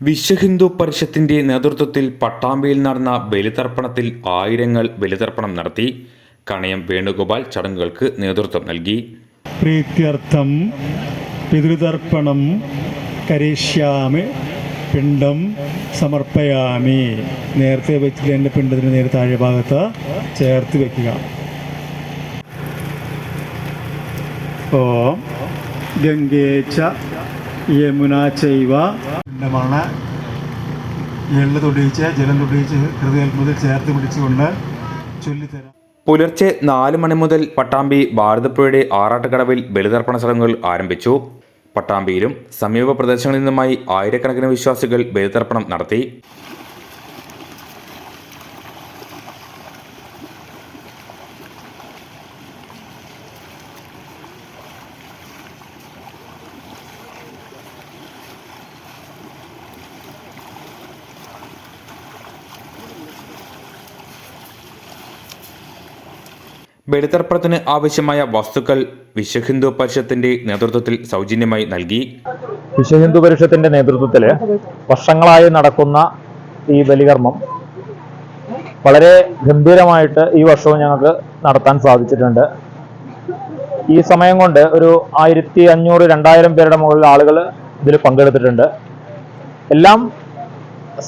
വിശ്വഹിന്ദു പരിഷത്തിന്റെ നേതൃത്വത്തിൽ പട്ടാമ്പിയിൽ നടന്ന ബലിതർപ്പണത്തിൽ ആയിരങ്ങൾ ബലിതർപ്പണം നടത്തി കണയം വേണുഗോപാൽ ചടങ്ങുകൾക്ക് നേതൃത്വം നൽകി. പ്രീത്യർത്ഥം പിതൃതർപ്പണം കരിഷ്യാമി പിണ്ടം സമർപ്പയാമി. നേരത്തെ വെച്ചിട്ട് പിണ്ടത്തിന് നേരെ താഴെ ഭാഗത്ത് ചേർത്ത് വെക്കുക. ഓ ഗംഗേച്ച യമുന ചെയ്വ പിണ്ടമാണ് എള്ള് തൊടിയിച്ച് ജലം തൊടിയിച്ച് ഹൃദയത്തിൽ ചേർത്ത് പിടിച്ചുകൊണ്ട് ചൊല്ലിത്തരാം. പുലർച്ചെ നാല് മണി മുതൽ പട്ടാമ്പി ഭാരതപ്പുഴയുടെ ആറാട്ടുകടവിൽ ബലിതർപ്പണ ചടങ്ങുകൾ ആരംഭിച്ചു. പട്ടാമ്പിയിലും സമീപ പ്രദേശങ്ങളിൽ നിന്നുമായി ആയിരക്കണക്കിന് വിശ്വാസികൾ ബലിതർപ്പണം നടത്തി. ബലിതർപ്പണത്തിന് ആവശ്യമായ വസ്തുക്കൾ വിശ്വഹിന്ദു പരിഷത്തിന്റെ നേതൃത്വത്തിൽ സൗജന്യമായി നൽകി. വിശ്വഹിന്ദു പരിഷത്തിന്റെ നേതൃത്വത്തിൽ വർഷങ്ങളായി നടക്കുന്ന ഈ ബലികർമ്മം വളരെ ഗംഭീരമായിട്ട് ഈ വർഷവും ഞങ്ങൾക്ക് നടത്താൻ സാധിച്ചിട്ടുണ്ട്. ഈ സമയം കൊണ്ട് ഒരു ആയിരത്തി അഞ്ഞൂറ് രണ്ടായിരം പേരുടെ മുകളിൽ ആളുകൾ ഇതിൽ പങ്കെടുത്തിട്ടുണ്ട്. എല്ലാം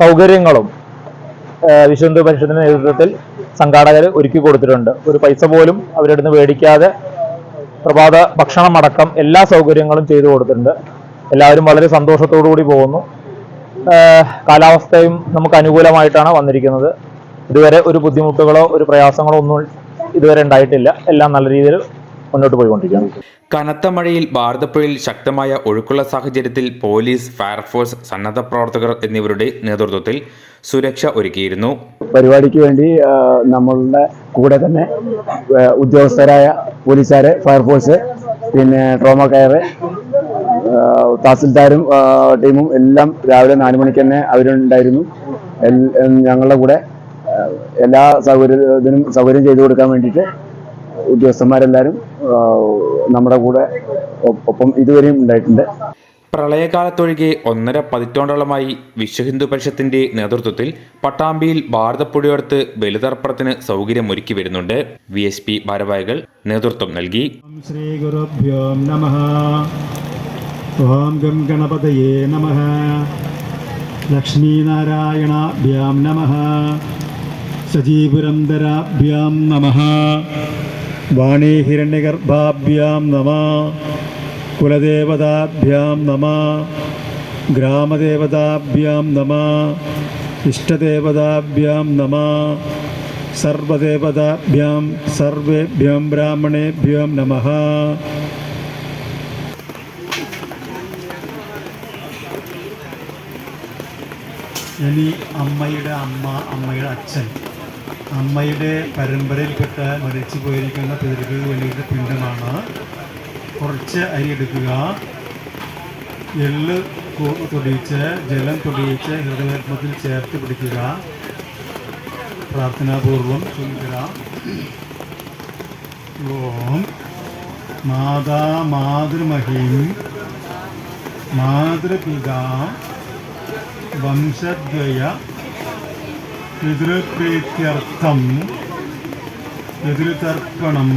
സൗകര്യങ്ങളും ഏഹ് വിശ്വ പരിഷത്തിന്റെ നേതൃത്വത്തിൽ സംഘാടകർ ഒരുക്കി കൊടുത്തിട്ടുണ്ട്. ഒരു പൈസ പോലും അവരുടെ നിന്ന് മേടിക്കാതെ പ്രഭാത ഭക്ഷണം അടക്കം എല്ലാ സൗകര്യങ്ങളും ചെയ്തു കൊടുത്തിട്ടുണ്ട്. എല്ലാവരും വളരെ സന്തോഷത്തോടു കൂടി പോകുന്നു. കാലാവസ്ഥയും നമുക്ക് അനുകൂലമായിട്ടാണ് വന്നിരിക്കുന്നത്. ഇതുവരെ ഒരു ബുദ്ധിമുട്ടുകളോ ഒരു പ്രയാസങ്ങളോ ഒന്നും ഇതുവരെ ഉണ്ടായിട്ടില്ല. എല്ലാം നല്ല രീതിയിൽ മുന്നോട്ട് പോയിക്കൊണ്ടിരിക്കുകയാണ്. കനത്ത മഴയിൽ ഭാരതപ്പുഴയിൽ ശക്തമായ ഒഴുക്കുള്ള സാഹചര്യത്തിൽ പോലീസ് ഫയർഫോഴ്സ് സന്നദ്ധ പ്രവർത്തകർ എന്നിവരുടെ നേതൃത്വത്തിൽ സുരക്ഷ ഒരുക്കിയിരുന്നു. പരിപാടിക്ക് വേണ്ടി നമ്മളുടെ കൂടെ തന്നെ ഉദ്യോഗസ്ഥരായ പോലീസുകാര് ഫയർഫോഴ്സ് പിന്നെ ട്രോമ കെയർ തഹസിൽദാരും ടീമും എല്ലാം രാവിലെ നാല് മണിക്ക് തന്നെ അവരുണ്ടായിരുന്നു. ഞങ്ങളുടെ കൂടെ എല്ലാ സൗകര്യത്തിനും സൗകര്യം ചെയ്തു കൊടുക്കാൻ വേണ്ടിയിട്ട് ഉദ്യോഗസ്ഥന്മാരെല്ലാവരും നമ്മുടെ കൂടെ ഒപ്പം ഇതുവരെയും ഉണ്ടായിട്ടുണ്ട്. പ്രളയകാലത്തൊഴികെ ഒന്നര പതിറ്റാണ്ടോളമായി വിശ്വഹിന്ദു പരിഷത്തിന്റെ നേതൃത്വത്തിൽ പട്ടാമ്പിയിൽ ഭാരതപ്പുഴയോടത്ത് ബലിതർപ്പണത്തിന് സൗകര്യമൊരുക്കി വരുന്നുണ്ട്. വി എസ് പി ഭാരവാഹികൾ നേതൃത്വം നൽകി. ശ്രീ ഓം ഗം ഗണപതയേ ലക്ഷ്മീനാരായണാഭ്യാം നമ. സജീപുരന്തരാഭ്യാം നമ. വാണീ ഹിരണ്യഗർഭാഭ്യാം നമ. കുലദേവതാഭ്യാം നമ ഗ്രാമദേവതാഭ്യാം നമ ഇഷ്ടദേവതാഭ്യാം നമ സർവദേവതാഭ്യാം സർവേഭ്യം ബ്രാഹ്മണേഭ്യം നമ ഇനി അമ്മയുടെ അമ്മ അമ്മയുടെ അച്ഛൻ. അമ്മയുടെ പരമ്പരയിൽപ്പെട്ട മരിച്ചു പോയിരിക്കുന്ന പിതൃകൾ വലിയ പിണ്ടമാണ് കുറച്ച് അരി എടുക്കുക. എള്ള് തൊടിയിച്ച് ജലം തൊടിയിച്ച് ഹൃദയത്തിൽ ചേർത്ത് പിടിക്കുക. പ്രാർത്ഥനാപൂർവം ചൊല്ലുക ഓം മാതാ മാതൃമഹീം മാതൃപിതാ വംശദ്വയ പിതൃപ്രീത്യർത്ഥം പിതൃതർപ്പണം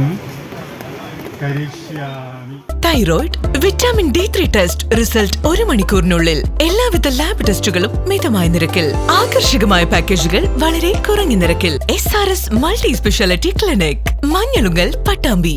thyroid vitamin D three test result ഒരു മണിക്കൂറിനുള്ളിൽ. എല്ലാവിധ ലാബ് ടെസ്റ്റുകളും മിതമായ നിരക്കിൽ. ആകർഷകമായ പാക്കേജുകൾ വളരെ കുറഞ്ഞ നിരക്കിൽ. S R S multi speciality clinic. Manjalunkal Pattambi.